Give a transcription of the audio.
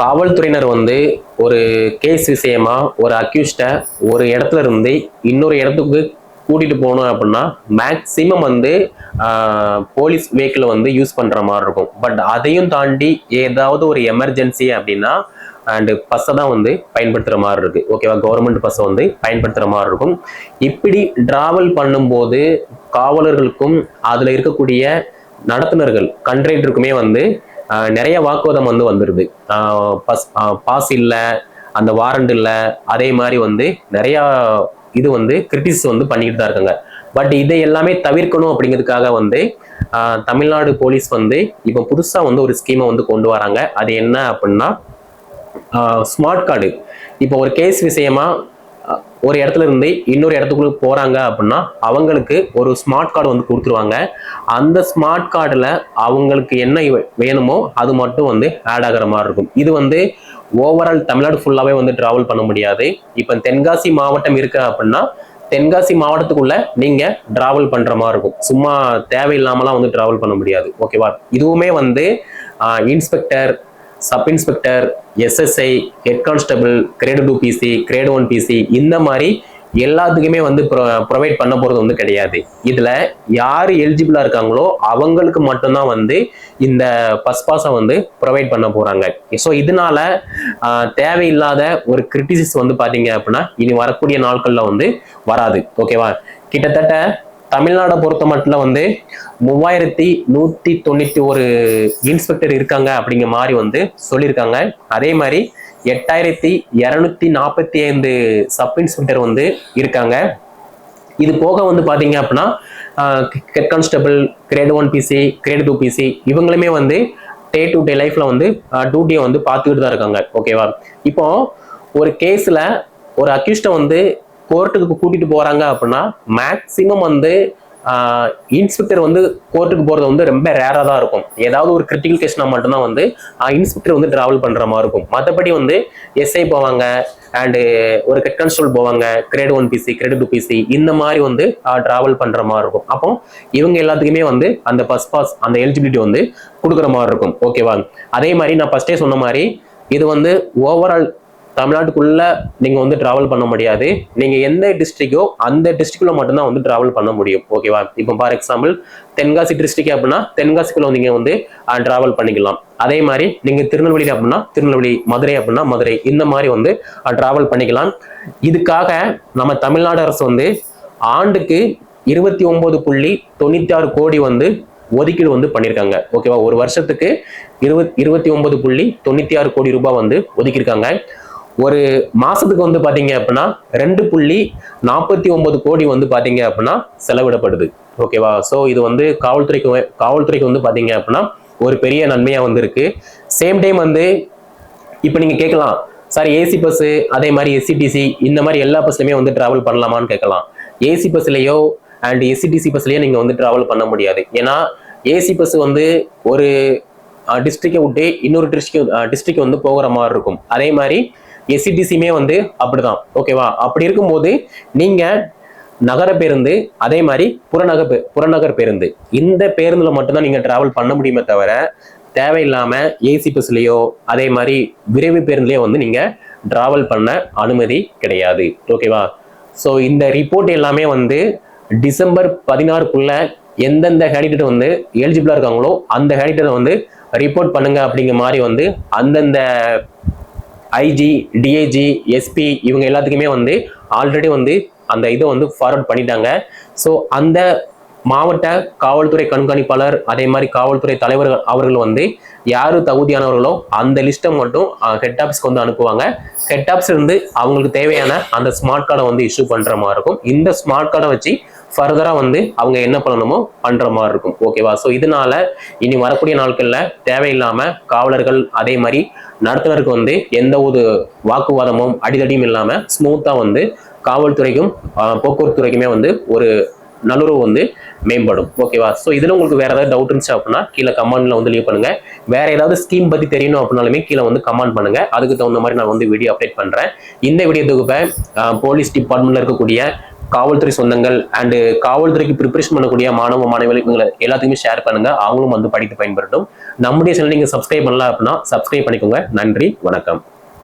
காவல்துறையினர் வந்து ஒரு கேஸ் விஷயமா ஒரு அக்யூஸ்டை ஒரு இடத்துல இருந்து இன்னொரு இடத்துக்கு கூட்டிட்டு போகணும் அப்படின்னா மேக்சிமம் வந்து போலீஸ் வெஹிக்கிளை வந்து யூஸ் பண்ற மாதிரி இருக்கும். பட் அதையும் தாண்டி ஏதாவது ஒரு எமர்ஜென்சி அப்படின்னா அண்டு பஸ்ஸை தான் வந்து பயன்படுத்துகிற மாதிரி இருக்கு. ஓகேவா கவர்மெண்ட் பஸ்ஸை வந்து பயன்படுத்துகிற மாதிரி இருக்கும். இப்படி டிராவல் பண்ணும்போது காவலர்களுக்கும் அதில் இருக்கக்கூடிய நடத்துனர்கள் கண்ட்ரேட்டருக்குமே வந்து நிறைய வாக்குவாதம் வந்து வந்துடுது பஸ் பாஸ் இல்லை அந்த வாரண்ட் இல்லை அதே மாதிரி வந்து நிறையா இது வந்து கிரிட்டிஸ் வந்து பண்ணிக்கிட்டு தான் இருக்காங்க. பட் இதை எல்லாமே தவிர்க்கணும் அப்படிங்கிறதுக்காக வந்து தமிழ்நாடு போலீஸ் வந்து இப்போ புதுசாக வந்து ஒரு ஸ்கீமை வந்து கொண்டு வராங்க. அது என்ன அப்படின்னா ஸ்மார்ட் கார்டு. இப்போ ஒரு கேஸ் விஷயமா ஒரு இடத்துல இருந்து இன்னொரு இடத்துக்குள்ள போறாங்க அப்படின்னா அவங்களுக்கு ஒரு ஸ்மார்ட் கார்டு வந்து கொடுத்துருவாங்க. அந்த ஸ்மார்ட் கார்டில் அவங்களுக்கு என்ன வேணுமோ அது மட்டும் வந்து ஆட் ஆகிற மாதிரி இருக்கும். இது வந்து ஓவரால் தமிழ்நாடு ஃபுல்லாகவே வந்து டிராவல் பண்ண முடியாது. இப்போ தென்காசி மாவட்டம் இருக்கு அப்படின்னா தென்காசி மாவட்டத்துக்குள்ள நீங்க டிராவல் பண்ற மாதிரி இருக்கும். சும்மா தேவையில்லாமலாம் வந்து டிராவல் பண்ண முடியாது. ஓகேவா இதுவுமே வந்து inspector sub inspector SSI head constable grade two PC grade one PC இந்த மாதிரி எல்லாத்துக்குமே வந்து ப்ரொவைட் பண்ண போறது வந்து கிடையாது. இதுல யார் எலிஜிபிளா இருக்காங்களோ அவங்களுக்கு மட்டும்தான் வந்து இந்த பஸ் பாஸை வந்து ப்ரொவைட் பண்ண போறாங்க. ஸோ இதனால தேவையில்லாத ஒரு கிரிட்டிசிஸ் வந்து பாத்தீங்க அப்படின்னா இனி வரக்கூடிய நாட்கள்ல வந்து வராது. ஓகேவா கிட்டத்தட்ட தமிழ்நாடை பொறுத்த மட்டும் வந்து மூவாயிரத்தி நூத்தி தொண்ணூத்தி ஒரு இன்ஸ்பெக்டர் இருக்காங்க அப்படிங்கிற மாதிரி வந்து சொல்லியிருக்காங்க. அதே மாதிரி எட்டாயிரத்தி இரநூத்தி நாற்பத்தி ஐந்து சப் இன்ஸ்பெக்டர் வந்து இருக்காங்க. இது போக வந்து பாத்தீங்க அப்படின்னா head constable grade one PC grade two PC இவங்களுமே வந்து டே டு டே லைஃப்ல வந்து டியூட்டியை வந்து பார்த்துக்கிட்டு தான் இருக்காங்க ஓகேவா இப்போ ஒரு கேஸ்ல ஒரு அக்யூஸ்டை வந்து கோர்ட்டுக்கு கூட்டிட்டு போறாங்க அப்படின்னா மேக்சிமம் வந்து இன்ஸ்பெக்டர் வந்து கோர்ட்டுக்கு போறது வந்து ரொம்ப ரேராக தான் இருக்கும். ஏதாவது ஒரு கிரிட்டிக்கல் கேஸ்னா மட்டும்தான் வந்து இன்ஸ்பெக்டர் வந்து டிராவல் பண்ற மாதிரி இருக்கும். மற்றபடி வந்து எஸ்ஐ போவாங்க அண்டு ஒரு ஹெட் கான்ஸ்டபிள் போவாங்க grade one PC grade two PC இந்த மாதிரி வந்து டிராவல் பண்ற மாதிரி இருக்கும். அப்போ இவங்க எல்லாத்துக்குமே வந்து அந்த பஸ் பாஸ் அந்த எலிஜிபிலிட்டி வந்து கொடுக்குற மாதிரி இருக்கும். ஓகேவா அதே மாதிரி நான் ஃபர்ஸ்டே சொன்ன மாதிரி இது வந்து ஓவரால் தமிழ்நாட்டுக்குள்ள நீங்க வந்து டிராவல் பண்ண முடியாது. நீங்க எந்த டிஸ்ட்ரிக்டோ அந்த டிஸ்ட்ரிக்ட்ல மட்டும்தான் வந்து டிராவல் பண்ண முடியும். ஓகேவா இப்போ ஃபார் எக்ஸாம்பிள் தென்காசி டிஸ்ட்ரிக்ட் அப்படின்னா தென்காசிக்குள்ள நீங்க வந்து டிராவல் பண்ணிக்கலாம். அதே மாதிரி நீங்க திருநெல்வேலி அப்படின்னா திருநெல்வேலி மதுரை அப்படின்னா மதுரை. இந்த மாதிரி வந்து டிராவல் பண்ணிக்கலாம். இதுக்காக நம்ம தமிழ்நாடு அரசு வந்து ஆண்டுக்கு இருபத்தி ஒன்பது புள்ளி தொண்ணூத்தி ஆறு கோடி வந்து ஒதுக்கீடு வந்து பண்ணியிருக்காங்க ஓகேவா ஒரு வருஷத்துக்கு இருபத் இருபத்தி ஒன்பது புள்ளி தொண்ணூத்தி ஆறு கோடி ரூபாய் வந்து ஒதுக்கியிருக்காங்க. ஒரு மாசத்துக்கு வந்து பாத்தீங்க அப்படின்னா ரெண்டு புள்ளி நாற்பத்தி ஒன்பது கோடி வந்து பாத்தீங்க அப்படின்னா செலவிடப்படுது. ஓகேவா ஸோ இது வந்து காவல்துறைக்கு வ- காவல்துறைக்கு வந்து பாத்தீங்க அப்படின்னா ஒரு பெரிய நன்மையா வந்து இருக்கு. சேம் டைம் வந்து இப்போ நீங்க கேட்கலாம் சார் ஏசி பஸ் அதே மாதிரி எஸ்சிடிசி இந்த மாதிரி எல்லா பஸ்லையுமே வந்து டிராவல் பண்ணலாமான்னு கேட்கலாம் ஏசி பஸ்லயோ அண்ட் எஸ்சிடிசி பஸ்லயோ நீங்க வந்து டிராவல் பண்ண முடியாது. ஏன்னா ஏசி பஸ் வந்து ஒரு டிஸ்ட்ரிக்டை விட்டு இன்னொரு டிஸ்ட்ரிக் டிஸ்ட்ரிக்ட் வந்து போகிற மாதிரி இருக்கும். அதே மாதிரி எஸ்சிடிசியுமே வந்து அப்படிதான். ஓகேவா அப்படி இருக்கும்போது நீங்க நகர பேருந்து அதே மாதிரி புறநகர் பே- புறநகர் பேருந்து. இந்த பேருந்துல மட்டும்தான் நீங்க டிராவல் பண்ண முடியுமே தவிர தேவையில்லாம ஏசி பஸ்லயோ அதே மாதிரி விரைவு பேருந்துலயோ வந்து நீங்க டிராவல் பண்ண அனுமதி கிடையாது. ஓகேவா ஸோ இந்த ரிப்போர்ட் எல்லாமே வந்து டிசம்பர் பதினாறுக்குள்ள எந்தெந்த கேண்டிடேட் வந்து எலிஜிபிளா இருக்காங்களோ அந்த கேண்டிடேட் வந்து ரிப்போர்ட் பண்ணுங்க அப்படிங்கிற மாதிரி வந்து அந்தந்த ஐஜி டிஐஜி எஸ்பி இவங்க எல்லாத்துக்குமே வந்து ஆல்ரெடி வந்து அந்த இதை வந்து ஃபார்வர்ட் பண்ணிட்டாங்க. ஸோ அந்த மாவட்ட காவல்துறை கண்காணிப்பாளர் அதே மாதிரி காவல்துறை தலைவர்கள் அவர்கள் வந்து யார் தகுதியானவர்களோ அந்த லிஸ்ட்டை மட்டும் ஹெட் ஆஃபீஸ்க்கு வந்து அனுப்புவாங்க. ஹெட் ஆஃபீஸ் இருந்து அவங்களுக்கு தேவையான அந்த ஸ்மார்ட் கார்டை வந்து இஷ்யூ பண்ணுற மாதிரி இருக்கும். இந்த ஸ்மார்ட் கார்டை வச்சு ஃபர்தராக வந்து அவங்க என்ன பண்ணணுமோ பண்ணுற மாதிரி இருக்கும். ஓகேவா ஸோ இதனால இனி வரக்கூடிய நாட்களில் தேவையில்லாமல் காவலர்கள் அதே மாதிரி நடத்துனருக்கு வந்து எந்த ஒரு வாக்குவாதமும் அடிதடியும் இல்லாமல் ஸ்மூத்தாக வந்து காவல்துறைக்கும் போக்குவரத்து துறைக்குமே வந்து ஒரு நல்லுறவு வந்து மேம்படும். ஓகேவா ஸோ இதில் உங்களுக்கு வேறு ஏதாவது டவுட் இருந்துச்சு அப்படின்னா கீழே கமெண்ட்ல வந்து லீவ் பண்ணுங்கள் வேறு ஏதாவது ஸ்கீம் பற்றி தெரியணும் அப்படின்னாலுமே கீழே வந்து கமெண்ட் பண்ணுங்க. அதுக்கு தகுந்த மாதிரி நான் வந்து வீடியோ அப்டேட் பண்ணுறேன் இந்த வீடியோ தொகுப்பை போலீஸ் டிபார்ட்மெண்ட்டில் இருக்கக்கூடிய காவல்துறை சொந்தங்கள் அண்டு காவல்துறைக்கு ப்ரிப்பரேஷன் பண்ணக்கூடிய மாணவ மாணவிகள் இவங்களை எல்லாத்துக்குமே ஷேர் பண்ணுங்க. அவங்களும் வந்து படித்து பயன்பெறட்டும். நம்முடைய சேனல் நீங்கள் சப்ஸ்கிரைப் பண்ணலாம் அப்படின்னா சப்ஸ்கிரைப் பண்ணிக்கோங்க. நன்றி வணக்கம்.